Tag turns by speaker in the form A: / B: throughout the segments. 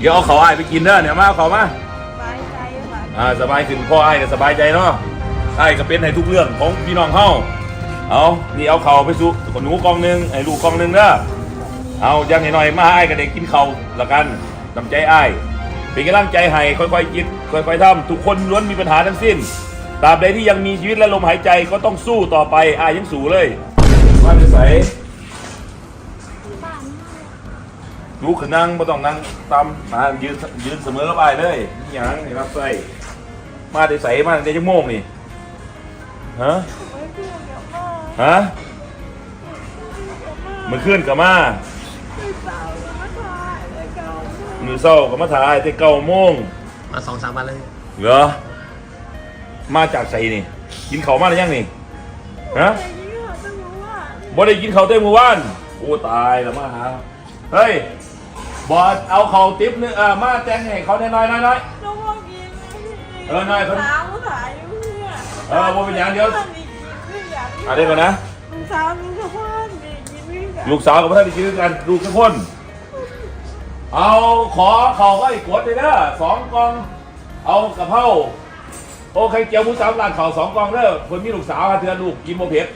A: เดี๋ยวเอาเขาวอ้ายไปกินเด้อเนี่ยมาเอาเขาวมา
B: สบายใจค่ะ
A: อ่าสบายขึ้นพ่ออ้ายก็สบายใจเนาะอ้ายก็เป็นให้ทุกเรื่องของพี่น้องเฮาเอานี่เอาเขาวไปสู่คนหนูกองหนึงไอ้ลูกกองหนึงเด้อเอาอยังหน่อยๆมาอ้ายก็ได้กินเขาวละกันน้ำใจอ้ายเป็นกำลังใจให้ค่อยๆคิดค่อยๆทำทุกคนล้วนมีปัญหาทั้งสิ้นตราบใดที่ยังมีชีวิตและลมหายใจก็ต้องสู้ต่อไปอ้ายยังสู้เลยว่าจะใส่ ลูกขึ้นนั่งไม่ต้องนั่งตำมายืนยืนเสมอกับไอ้ายเลยนี่หยังนี่รับใส่มาได้ใส่มาได้จังโมงนี่ฮะ
B: ไม่เพื่อนกับพ่อ
A: ฮะมันขึ้นกับมา
B: ไม่สาวกับมาถ่ายเลยเก่า
A: มือเศร้ากับมาถ่ายแต่เก้าโมง
C: มาสองสามวันเลย
A: เหรอมาจากใส่นี่ กินเขาวมาหรือยังนี่ฮะ
B: แต่ยิ่งเขาจะรู้ว่า
A: บ่ได้กินเขาวเต็มมือว่านโอ้ตายแล้วมาหาเฮ้ย บอสเอาเขาวติ๊บนึงอ่ามาแจ้งให้เขาหน่อยๆหน่อยๆ
B: น้องว่ากิน
A: เออหน่อยเพิ่น
B: สาวถ่ายอยู่เนี่ย
A: เออบ่เป็นหยังเดี๋ยว
B: มันมีกินด้วยอย่าง
A: อะได้ก่อนนะ
B: ลุงสาวลุงสะพานมีกินด้วยกัน
A: ลูกสาวกับพ่อท่านได้กินด้วยกันลูกทุกคนเอาขอเข่าก็อีกกดเลยเด้อสองกล่องเอากะเพราโอ้ไข่เจียวหมูสามร้านเข่าสองกล่องเด้อคนมีลูกสาวหาเทือนลูกกินโมเผ็ด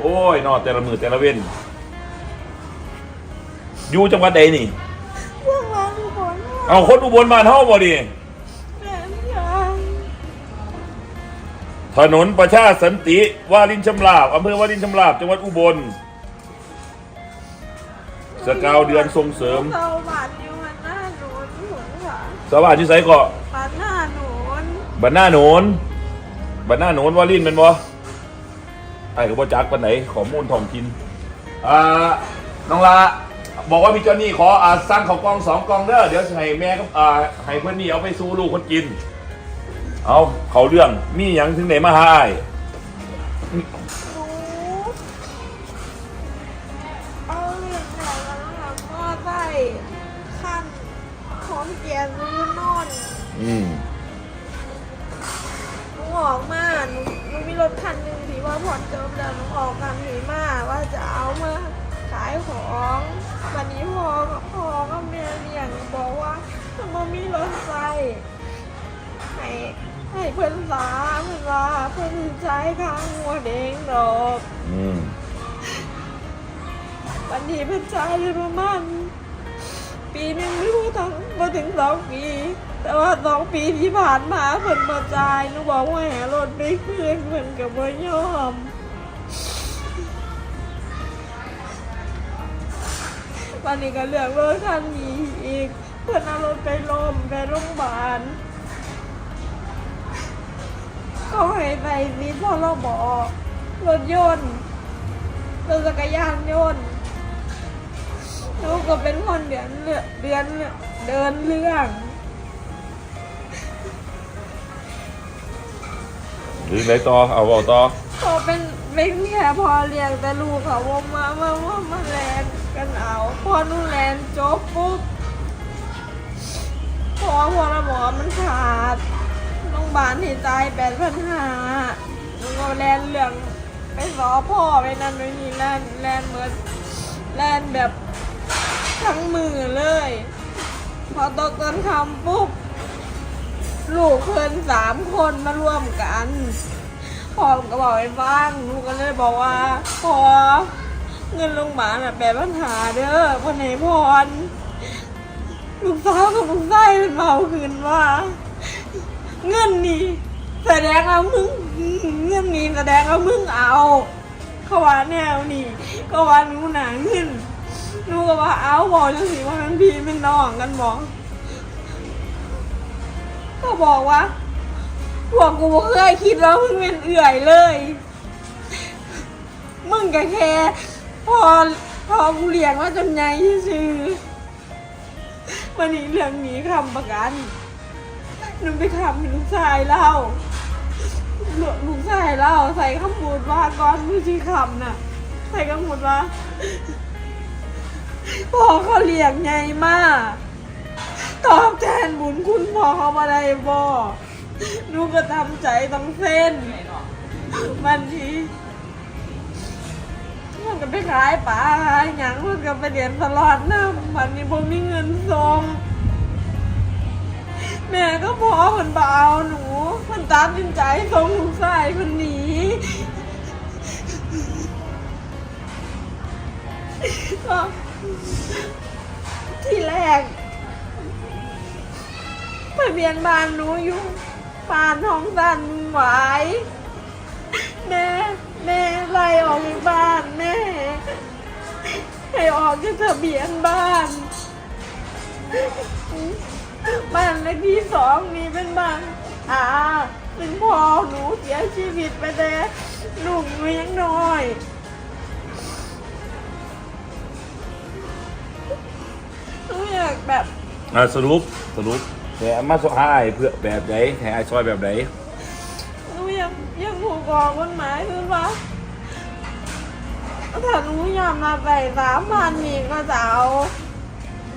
A: โอ้ยนอแต่ละมือแต่ละเว้นอยู่จังหวัดใดนี่
B: พวกเราทุกคน
A: เอาคนอุบลบ้านเฮาบ่ดิ
B: แม่ยัง
A: ถนนประชาสันติวารินชำลาบอำเภอวารินชำลาบจังหวัดอุบล สกาวเดือนส่งเสริม
B: เราบาดอยู่มันหน้าหนุนหนุนค่ะ
A: สวัสดีไสเกาะ
B: บาดหน้าหนุน
A: บันหน้าโหนนบันหน้าโหนนวาลินเป็นบ่ไอ้ก็บ่จักปันไหนข้อมูลท้องถิ่นอ่าน้องละ บอกว่าพี่จอนนี่ขออ่าสั่งข้าวกล่องสองกล่องเด้อเดี๋ยวสิให้แม่กับอ่าให้เพื่อนนี่เอาไปสู่ลูกคนกิน เอาเขาเรื่องมีหยังถึงไหนมาหาอ้าย
B: หนูเอาเรื่องไหนแล้วนะคะก็ได้ขั้นของเกียร์รื้อนอน
A: อืม
B: หนูออกมาหนูหนูมีรถคันหนึ่งที่ว่าผ่อนเติมแล้วหนูออกกันหนีมาว่าจะเอามาขายของวันนี้พอพอก็เมียเลี้ยงบอกว่าถ้ามมีรถไฟให้ให้เพื่อนสาเพื่อนว่าเพื่อนใช้ข้างหัวเด้งดอก
A: อืม
B: วันนี้เพื่อนใช้เลยประมาณปีหนึ่งไม่รู้ทั้งมาถึงสองปีแต่ว่าสองปีที่ผ่านมาเพิ่นมาจ่ายหนูบอกว่าแหรถไม่คืนเพิ่นกับว่ายอม วันนี้ก็เลือกรถคันนี้อีก เพื่อนเอารถไปลมไปโรงพยาบาลก็ให้ไปซีพอเราบอกรถยนต์รถจักรยานยนต์หนูก็เป็นคนเดือนเลือเดือนเดินเรื่อง
A: หรือไหนต่อเอาเอาต่อ
B: พอเป็นเป็นแค่พอเลี้ยงแต่ลูกเขาว่ามาว่าว่ามาแลน กันเอา พอหนูแลนจบปุ๊บพอพอระหมอมันขาดโรงพยาบาลที่ตายแปดพันห้าหนูก็แลนเรื่องไปสอพ่อไปนั่นไปนี่แลนแลนเหมือนแลนแบบทั้งมือเลย พอตกตอนคำปุ๊บลูกเพื่อนสามคนมาร่วมกันพ่อก็บอกให้ฟังลูกก็เลยบอกว่า พอ เงินโรงพยาบาลน่ะแปลปัญหาเด้อพ่อไหนพรลูกสาวกับลูกชายเป็นเมาคืนว่า เงินนี่แสดงว่ามึงเงินนี่แสดงว่ามึงเอาเขาว่าแนวนี่ก็ว่าหนูหนาเงินหนูก็ว่าเอาบอกจังสิว่ามันพี่เป็นน้องกันบอกก็บอกว่าพวกกูเคยคิดว่ามึงเป็นเอื่อยเลย มึงก็แค่ พอพอกูเลี้ยงมาจนใหญ่ซื่อวันนี้เรื่องนี้คำประกันหนูไปคำให้ลูกชายเล่าลูกลูกชายเล่าใส่คำพูดว่าก่อนมือที่คำน่ะ ใส่คำพูดว่าพ่อเขาเลี้ยงใหญ่มากตอบแทนบุญคุณพ่อเขามาได้บ่หนูก็ทำใจต้องเส้นวันนี้ มันก็ไปขายปลาขายหยังมันก็ไปเรียนตลอดนะวันนี้ผมมีเงินส่งมันบ่เอาหนูมันตัดสินใจส่งลูกชายคนหนีที่แรกทะเบียนบ้านหนูอยู่บ้านท้องสันไหวแม่ แม่ไล่ออกจากบ้านแม่ให้ออกจากทะเบียนบ้าน บ้านเลขที่สองนี่เป็นบ้านอ่าซึ่งพ่อหนูเสียชีวิตไปแลูกหนูยังน้อยหนูอยากแบบ
A: อ่าสรุปสรุปแต่มาสุดท้ายเพื่อแบบไหนให้ไอ้ซอยแบบไหน
B: กองกฎหมายคือว่าถ้าหนูยอมมาใส่สามพันนี่ก็จะเอา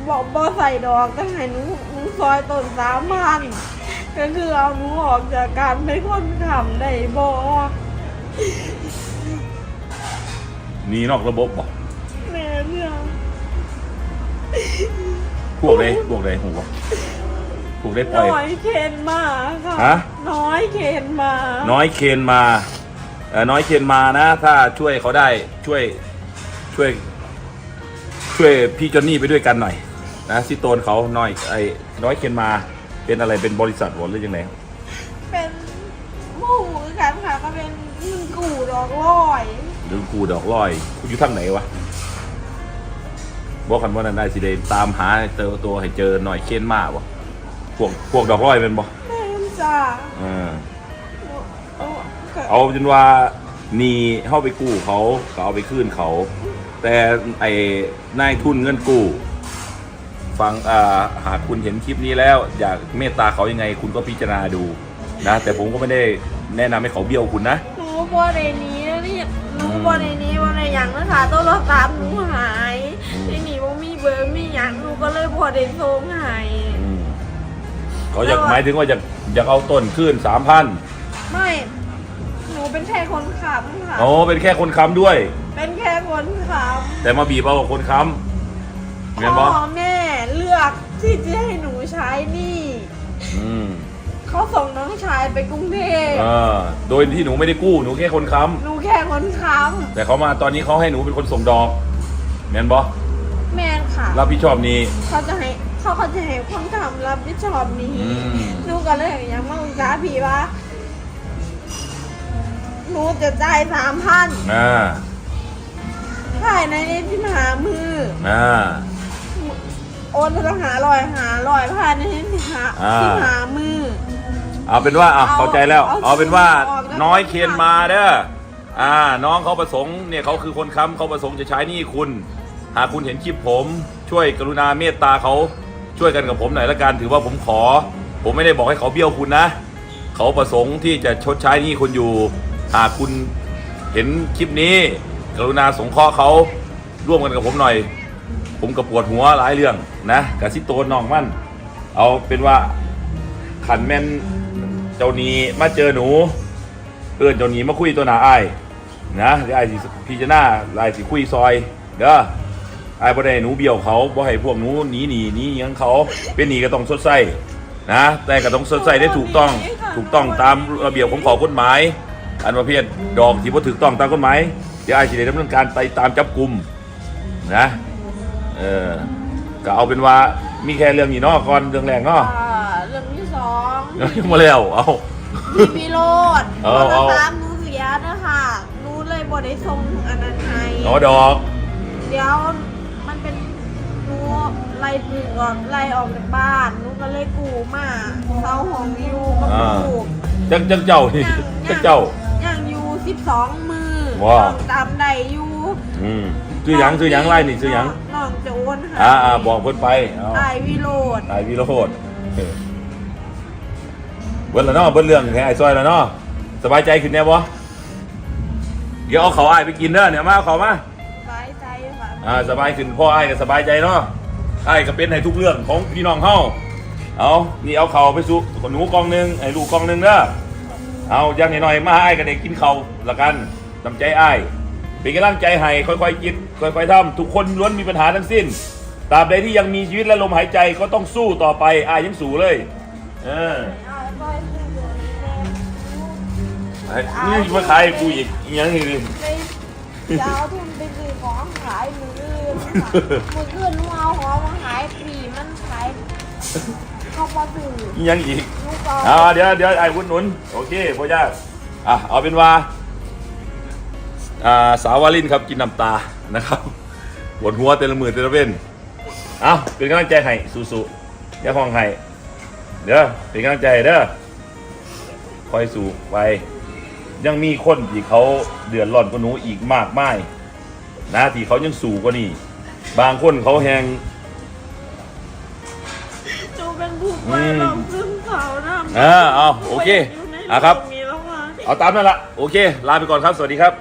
B: บอกบอใส่ดอกตั้งให้หนูหนูซอยต้นสามพันก็คือเอาหนูออกจากการเป็นคนทำได้บอ
A: หนี่นอกระบบบ่
B: แม่เนี่ย
A: พวกใดพวกใดหูบ่ พวกได้ปล่อย
B: น้อยเคนมาค่ะ
A: ฮะ
B: น้อยเคนมา
A: น้อยเคนมาเออน้อยเคนมานะ ถ้าช่วยเขาได้ช่วยช่วย ช่วยพี่จอนนี่ไปด้วยกันหน่อย นะซิโตนเขาน้อยไอ้น้อยเคนมาเป็นอะไรเป็นบริษัทหรือยังไง
B: เป็นหมู่กันค่ะก็เป็นเงินกู่ดอกร้อย
A: หรือกูดอกลอยกูอยู่ทางไหนวะบอกกันว่านั่นได้สิเดตามหาเจอตัวให้เจอหน่อยเคนมาบ่ พวกพวกดอกลอยเป็นบ่
B: แม่นจ้า
A: เออ
B: เอาก็
A: เอาจนว่าหนีเข้าไปกู้เขาก็เอาไปคืนเขา แต่ไอ้นายทุนเงินกู้ ฟังอ่าหากคุณเห็นคลิปนี้แล้ว อยากเมตตาเขายังไง คุณก็พิจารณาดูนะ แต่ผมก็ไม่ได้แนะนำให้เขาเบี้ยวคุณนะ
B: หนูบ่ในนี้นะนี่หนูบ่ในนี้บ่ในหยังนะคะโทรศัพท์หนูหาย
A: อืม
B: ที่นี่บ่มีเบอร์มีหยังหนูก็เลยบ่ได้ส่งให้
A: อืม เขาอยากหมายถึงว่าอยากอยากเอาต้นขึ้นสามพัน
B: ไม่ หนูเป็นแค่คนขับค่ะ
A: โอ้เป็นแค่คนค้ำด้วย
B: เป็นแค่คนขับ
A: แต่มาบีบเอากับคนค้ำเห็นปะ
B: พ่อแม่เลือกที่จะให้หนูใช้หนี่
A: อืม
B: เขาส่งน้องชายไปกรุงเทพ
A: เออโดยที่หนูไม่ได้กู้หนูแค่คนค้ำ
B: หนูแค่คนค้
A: แต่เขามาตอนนี้เขาให้หนูเป็นคนส่งดอกแม่นบอำ
B: แม่นค่ะ
A: รับผิดชอบนี้
B: เขาจะให้ เขาเขาจะให้คนทำรับผิดชอบนี้
A: อืม
B: หนูก็เลยอยากมาปรึกษาพี่ว่าหนูจะจ่ายสามพัน
A: อ่า
B: ภายในนี้ที่หามือ
A: อ่า
B: โอนจะหาลอยหาลอยภายในนี้ที่หา
A: อ่า
B: ที่หามือ
A: เอาเป็นว่าอะ
B: เอา
A: เข้าใจแล้ว
B: เอา
A: เอาเป็นว่า
B: ออกแล้ว
A: น้อยเคนมาเด้ออ่า น้องเขาประสงค์เนี่ยเขาคือคนค้ำเขาประสงค์จะใช้หนี่คุณ หากคุณเห็นคลิปผม ช่วยกรุณาเมตตาเขา ช่วยกันกับผมหน่อยละกันถือว่าผมขอ ผมไม่ได้บอกให้เขาเบี้ยวคุณนะ เขาประสงค์ที่จะชดใช้หนี้คุณอยู่หากคุณเห็นคลิปนี้ กรุณาสงเคราะห์เขาร่วมกันกับผมหน่อย ผมกับปวดหัวหลายเรื่องนะกับซิโตนน้องมั่นเอาเป็นว่าขันแม่นเจ้านี้มาเจอหนู เอื้อนเจ้านี้มาคุยตัวหนาไอ้ายนะไอ้ายสิพี่จะหน้าไอ้ายสิคุยซอยเด้อ ไอ้ายบ่ได้ให้หนูเบี้ยวเขาบ่ให้พวกหนูหนีหนีหนีหยังเขาเป็นหนีก็ต้องสดใสนะ แต่ก็ต้องสดใสได้ถูกต้องถูกต้องตามระเบียบของขอกฎหมาย อันประเภทดอกที่บ่ถูกต้องตามกฎหมายเดี๋ยวไอ้ายสิได้ดำเนินการไปตามจับกลุ่มนะเออก็เอาเป็นว่ามีแค่เรื่องนี้เนาะก่อนเรื่องแรกเนาะ
B: อ่าเรื่องที่สอง
A: ยังมาแล้วเอา
B: พี่พิโรด
A: เอา
B: โทร
A: เอา
B: ศัพท์หนูเสียนะคะหนูเลยบ่ได้ส่งอันนั้นให้
A: เอาดอก
B: เดี๋ยว ปลูกออกไล่ออกจากบ้านหนูก็เลยกูมาเซาของอยู่กับ
A: อ่า
B: ลูก
A: จังจังเจ้านี่
B: ยัง
A: จังเจ้า
B: ยังอยู่สิบสองมือ
A: ว้าว
B: น้องจำได้อยู่
A: อืมซื้อหยังซื้อหยังไล่นี่ซื้อหยัง
B: น้องจะโอนให้
A: อ่าอ่าบอกเพิ่นไปเอา
B: ไอวิโรด
A: นายวิโรจน์เออเบิ้ลแล้วเนาะเบิ้ลเรื่องแค่ไอ้ซอยแล้วเนาะสบายใจขึ้นแน่บ่เดี๋ยวเอาเขาวอ้ายไปกินเด้อเนี่ยมาเอาเขามา
B: สบายใจค่ะ
A: อ่าสบายขึ้นพ่ออ้ายก็สบายใจเนาะ อ้ายก็เป็นให้ทุกเรื่องของพี่น้องเฮาเอานี่เอาเขาวไปสู่หนูกองหนึงไอ้ลูกกองหนึงเด้อเอาอยังหน่อยๆมาให้อ้ายก็ได้กินเขาวละกันตำใจอ้ายเป็นกำลังใจให้ค่อยๆคิดค่อยๆทำทุกคนล้วนมีปัญหาทั้งสิ้นตราบใดที่ยังมีชีวิตและลมหายใจก็ต้องสู้ต่อไปอายยังสู้เลย เออ
B: เอาแล้วก็ให้ช่วยเหลือแม่
A: ไอ้นี่มาขายให้กูอีกอีกอยังนี้ดิ
B: ไปจะเอาทุนไปซื้อของขายมืออื่นค่ะมืออื่นหนูเอาของ เข้ามาซื้อ
A: อีกอยังอีก
B: ลูกก็
A: อ่าเดี๋ยวเดี๋ยวไอ้วุ้นหนุนโอเคพ่อยากอะเอาเป็นว่าอ่าสาววาลินครับกินน้ำตานะครับปวดหัวเตละมือเตละเว้นเอาเป็นกำลังใจให้สู้ๆอย่าห้องให้เด้อเป็นกำลังใจให้เด้อคอยสู้ไปยังมีคนที่เขาเดือดร้อนกว่าหนูอีกมากมายนะที่เขายังสู้กว่านี้บางคนเขาแหง
B: นูเป็นผู้ป่วยโรคซึมเศร้านะ
A: อ่าเอาโอเค
B: ยู่ใน
A: อะครับ
B: โงนี้แล้วค่ะ
A: เอาตามนั่นละโอเค ลาไปก่อนครับ สวัสดีครับ